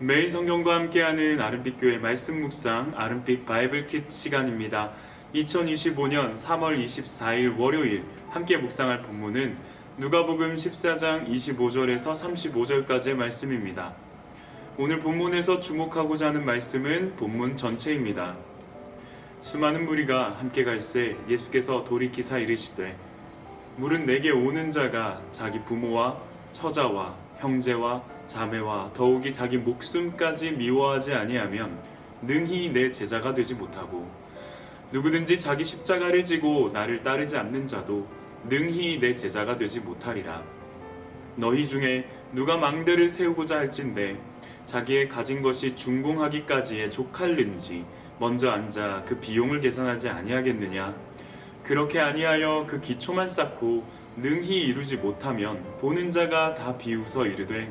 매일 성경과 함께하는 아름빛 교회 말씀 묵상 아름빛 바이블 킷 시간입니다. 2025년 3월 24일 월요일 함께 묵상할 본문은 누가복음 14장 25절에서 35절까지의 말씀입니다. 오늘 본문에서 주목하고자 하는 말씀은 본문 전체입니다. 수많은 무리가 함께 갈새 예수께서 돌이키사 이르시되 물은 내게 오는 자가 자기 부모와 처자와 형제와 자매와 더욱이 자기 목숨까지 미워하지 아니하면 능히 내 제자가 되지 못하고 누구든지 자기 십자가를 지고 나를 따르지 않는 자도 능히 내 제자가 되지 못하리라. 너희 중에 누가 망대를 세우고자 할진대 자기의 가진 것이 준공하기까지에 족할는지 먼저 앉아 그 비용을 계산하지 아니하겠느냐? 그렇게 아니하여 그 기초만 쌓고 능히 이루지 못하면 보는 자가 다 비웃어 이르되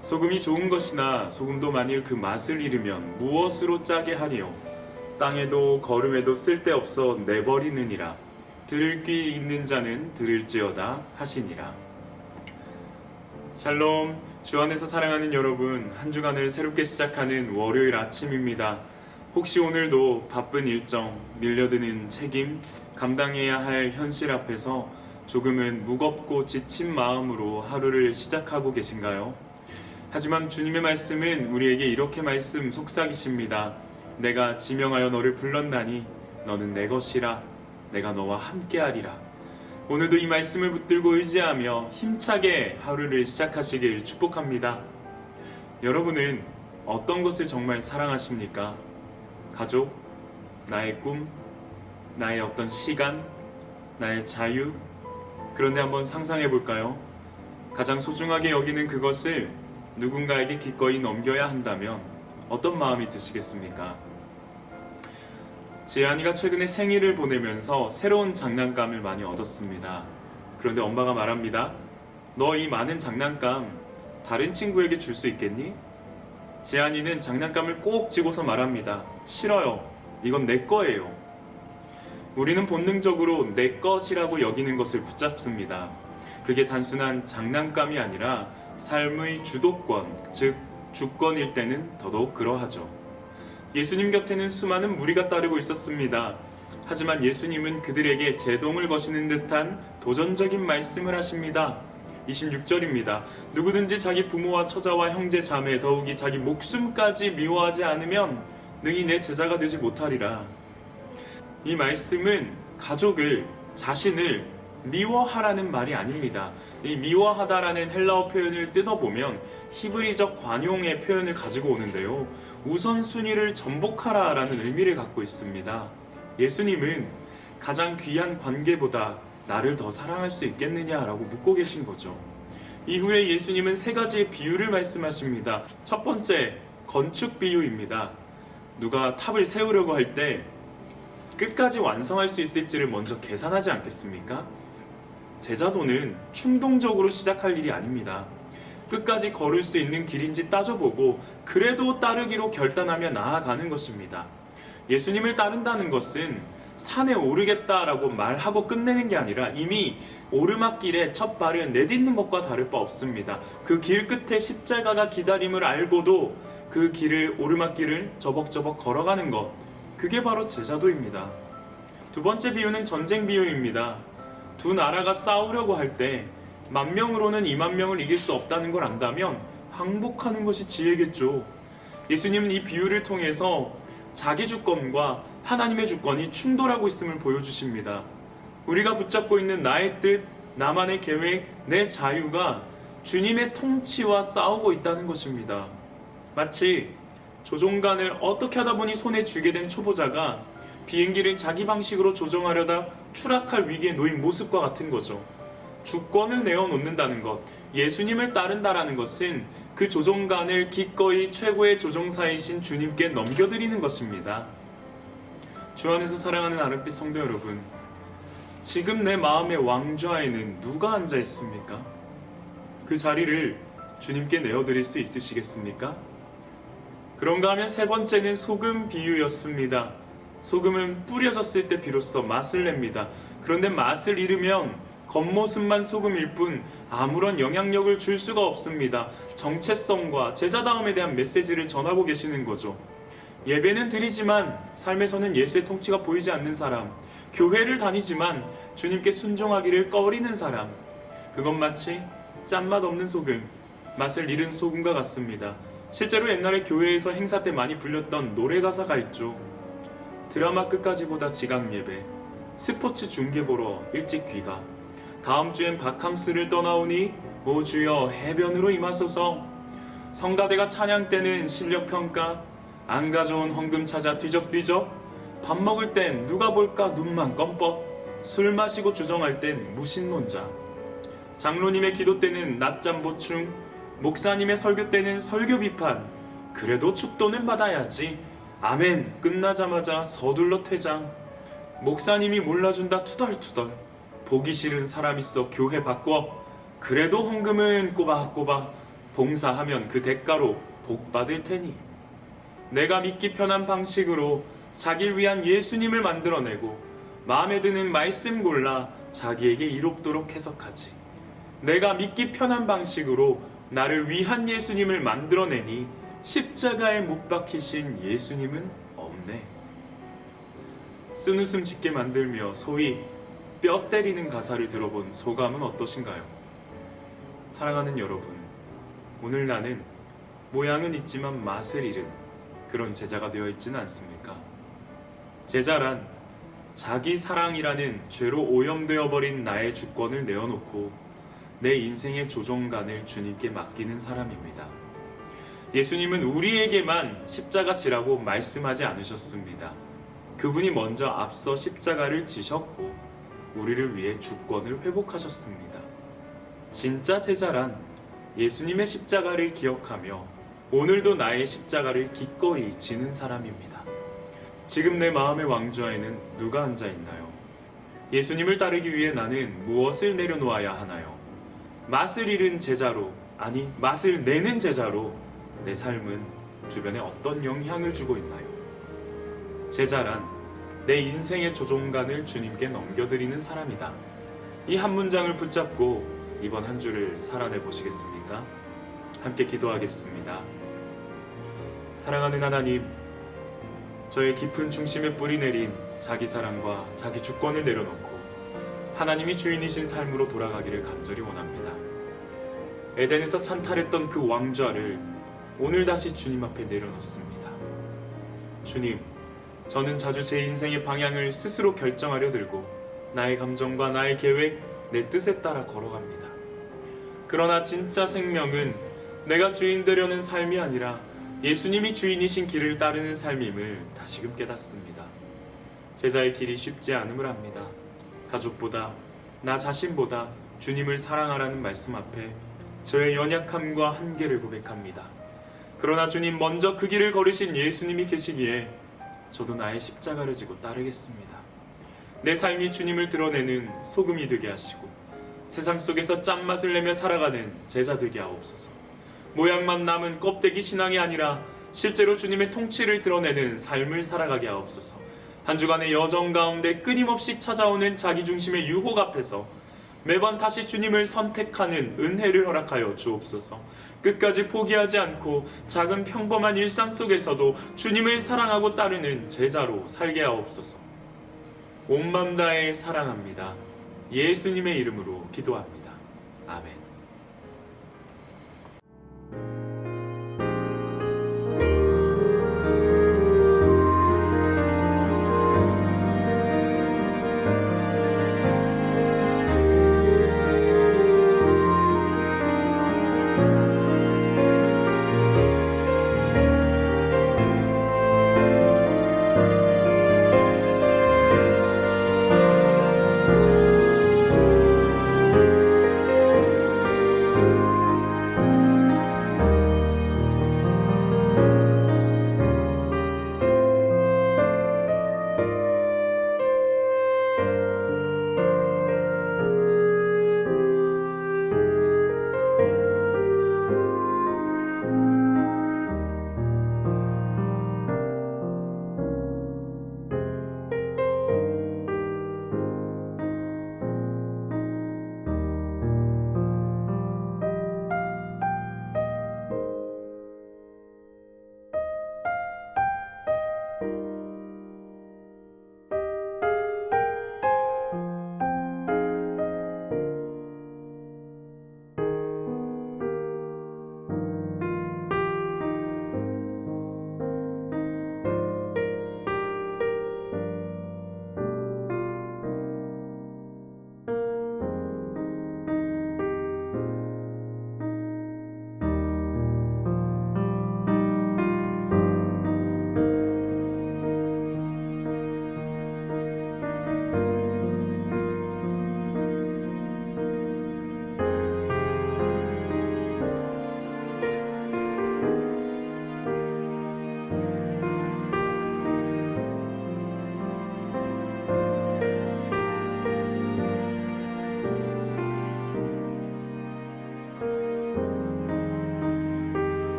소금이 좋은 것이나 소금도 만일 그 맛을 잃으면 무엇으로 짜게 하리요? 땅에도 걸음에도 쓸데없어 내버리느니라. 들을 귀 있는 자는 들을지어다 하시니라. 샬롬, 주 안에서 사랑하는 여러분, 한 주간을 새롭게 시작하는 월요일 아침입니다. 혹시 오늘도 바쁜 일정, 밀려드는 책임, 감당해야 할 현실 앞에서 조금은 무겁고 지친 마음으로 하루를 시작하고 계신가요? 하지만 주님의 말씀은 우리에게 이렇게 말씀 속삭이십니다. 내가 지명하여 너를 불렀나니 너는 내 것이라 내가 너와 함께하리라. 오늘도 이 말씀을 붙들고 의지하며 힘차게 하루를 시작하시길 축복합니다. 여러분은 어떤 것을 정말 사랑하십니까? 가족, 나의 꿈, 나의 어떤 시간, 나의 자유. 그런데 한번 상상해 볼까요? 가장 소중하게 여기는 그것을 누군가에게 기꺼이 넘겨야 한다면 어떤 마음이 드시겠습니까? 지안이가 최근에 생일을 보내면서 새로운 장난감을 많이 얻었습니다. 그런데 엄마가 말합니다. 너 이 많은 장난감 다른 친구에게 줄 수 있겠니? 지안이는 장난감을 꼭 쥐고서 말합니다. 싫어요. 이건 내 거예요. 우리는 본능적으로 내 것이라고 여기는 것을 붙잡습니다. 그게 단순한 장난감이 아니라 삶의 주도권, 즉 주권일 때는 더더욱 그러하죠. 예수님 곁에는 수많은 무리가 따르고 있었습니다. 하지만 예수님은 그들에게 제동을 거시는 듯한 도전적인 말씀을 하십니다. 26절입니다. 누구든지 자기 부모와 처자와 형제 자매 더욱이 자기 목숨까지 미워하지 않으면 능히 내 제자가 되지 못하리라. 이 말씀은 가족을 자신을 미워하라는 말이 아닙니다. 이 미워하다라는 헬라어 표현을 뜯어보면 히브리적 관용의 표현을 가지고 오는데요. 우선순위를 전복하라라는 의미를 갖고 있습니다. 예수님은 가장 귀한 관계보다 나를 더 사랑할 수 있겠느냐라고 묻고 계신 거죠. 이후에 예수님은 세 가지의 비유를 말씀하십니다. 첫 번째, 건축 비유입니다. 누가 탑을 세우려고 할 때 끝까지 완성할 수 있을지를 먼저 계산하지 않겠습니까? 제자도는 충동적으로 시작할 일이 아닙니다. 끝까지 걸을 수 있는 길인지 따져보고 그래도 따르기로 결단하며 나아가는 것입니다. 예수님을 따른다는 것은 산에 오르겠다라고 말하고 끝내는 게 아니라 이미 오르막길에 첫 발을 내딛는 것과 다를 바 없습니다. 그 길 끝에 십자가가 기다림을 알고도 그 길을 오르막길을 저벅저벅 걸어가는 것 그게 바로 제자도입니다. 두 번째 비유는 전쟁 비유입니다. 두 나라가 싸우려고 할 때 만 명으로는 2만 명을 이길 수 없다는 걸 안다면 항복하는 것이 지혜겠죠. 예수님은 이 비유를 통해서 자기 주권과 하나님의 주권이 충돌하고 있음을 보여주십니다. 우리가 붙잡고 있는 나의 뜻, 나만의 계획, 내 자유가 주님의 통치와 싸우고 있다는 것입니다. 마치 조종관을 어떻게 하다 보니 손에 쥐게 된 초보자가 비행기를 자기 방식으로 조종하려다 추락할 위기에 놓인 모습과 같은 거죠. 주권을 내어놓는다는 것, 예수님을 따른다라는 것은 그 조종간을 기꺼이 최고의 조종사이신 주님께 넘겨드리는 것입니다. 주 안에서 사랑하는 아름빛 성도 여러분, 지금 내 마음의 왕좌에는 누가 앉아 있습니까? 그 자리를 주님께 내어드릴 수 있으시겠습니까? 그런가 하면 세 번째는 소금 비유였습니다. 소금은 뿌려졌을 때 비로소 맛을 냅니다. 그런데 맛을 잃으면 겉모습만 소금일 뿐 아무런 영향력을 줄 수가 없습니다. 정체성과 제자다움에 대한 메시지를 전하고 계시는 거죠. 예배는 드리지만 삶에서는 예수의 통치가 보이지 않는 사람, 교회를 다니지만 주님께 순종하기를 꺼리는 사람, 그건 마치 짠맛 없는 소금, 맛을 잃은 소금과 같습니다. 실제로 옛날에 교회에서 행사 때 많이 불렸던 노래 가사가 있죠. 드라마 끝까지 보다 지각 예배, 스포츠 중계 보러 일찍 귀가, 다음 주엔 바캉스를 떠나오니 오 주여 해변으로 임하소서. 성가대가 찬양 때는 실력 평가, 안 가져온 헌금 찾아 뒤적뒤적, 밥 먹을 땐 누가 볼까 눈만 껌뻑, 술 마시고 주정할 땐 무신론자. 장로님의 기도 때는 낮잠 보충, 목사님의 설교 때는 설교 비판. 그래도 축도는 받아야지. 아멘. 끝나자마자 서둘러 퇴장. 목사님이 몰라준다 투덜투덜. 보기 싫은 사람 있어 교회 바꿔. 그래도 헌금은 꼬박꼬박. 봉사하면 그 대가로 복 받을 테니. 내가 믿기 편한 방식으로 자기를 위한 예수님을 만들어내고 마음에 드는 말씀 골라 자기에게 이롭도록 해석하지. 내가 믿기 편한 방식으로 나를 위한 예수님을 만들어내니 십자가에 못 박히신 예수님은 없네. 쓴웃음 짓게 만들며 소위 뼈 때리는 가사를 들어본 소감은 어떠신가요? 사랑하는 여러분, 오늘 나는 모양은 있지만 맛을 잃은 그런 제자가 되어 있지는 않습니까? 제자란 자기 사랑이라는 죄로 오염되어 버린 나의 주권을 내어놓고 내 인생의 조종간을 주님께 맡기는 사람입니다. 예수님은 우리에게만 십자가 지라고 말씀하지 않으셨습니다. 그분이 먼저 앞서 십자가를 지셨고 우리를 위해 주권을 회복하셨습니다. 진짜 제자란 예수님의 십자가를 기억하며 오늘도 나의 십자가를 기꺼이 지는 사람입니다. 지금 내 마음의 왕좌에는 누가 앉아 있나요? 예수님을 따르기 위해 나는 무엇을 내려놓아야 하나요? 맛을 잃은 제자로, 아니, 맛을 내는 제자로 내 삶은 주변에 어떤 영향을 주고 있나요? 제자란 내 인생의 조종간을 주님께 넘겨드리는 사람이다. 이 한 문장을 붙잡고 이번 한 주를 살아내 보시겠습니까? 함께 기도하겠습니다. 사랑하는 하나님, 저의 깊은 중심에 뿌리 내린 자기 사랑과 자기 주권을 내려놓고 하나님이 주인이신 삶으로 돌아가기를 간절히 원합니다. 에덴에서 찬탈했던 그 왕좌를 오늘 다시 주님 앞에 내려놓습니다. 주님, 저는 자주 제 인생의 방향을 스스로 결정하려 들고 나의 감정과 나의 계획, 내 뜻에 따라 걸어갑니다. 그러나 진짜 생명은 내가 주인 되려는 삶이 아니라 예수님이 주인이신 길을 따르는 삶임을 다시금 깨닫습니다. 제자의 길이 쉽지 않음을 압니다. 가족보다 나 자신보다 주님을 사랑하라는 말씀 앞에 저의 연약함과 한계를 고백합니다. 그러나 주님 먼저 그 길을 걸으신 예수님이 계시기에 저도 나의 십자가를 지고 따르겠습니다. 내 삶이 주님을 드러내는 소금이 되게 하시고 세상 속에서 짠맛을 내며 살아가는 제자 되게 하옵소서. 모양만 남은 껍데기 신앙이 아니라 실제로 주님의 통치를 드러내는 삶을 살아가게 하옵소서. 한 주간의 여정 가운데 끊임없이 찾아오는 자기 중심의 유혹 앞에서 매번 다시 주님을 선택하는 은혜를 허락하여 주옵소서. 끝까지 포기하지 않고 작은 평범한 일상 속에서도 주님을 사랑하고 따르는 제자로 살게 하옵소서. 온맘 다해 사랑합니다. 예수님의 이름으로 기도합니다. 아멘.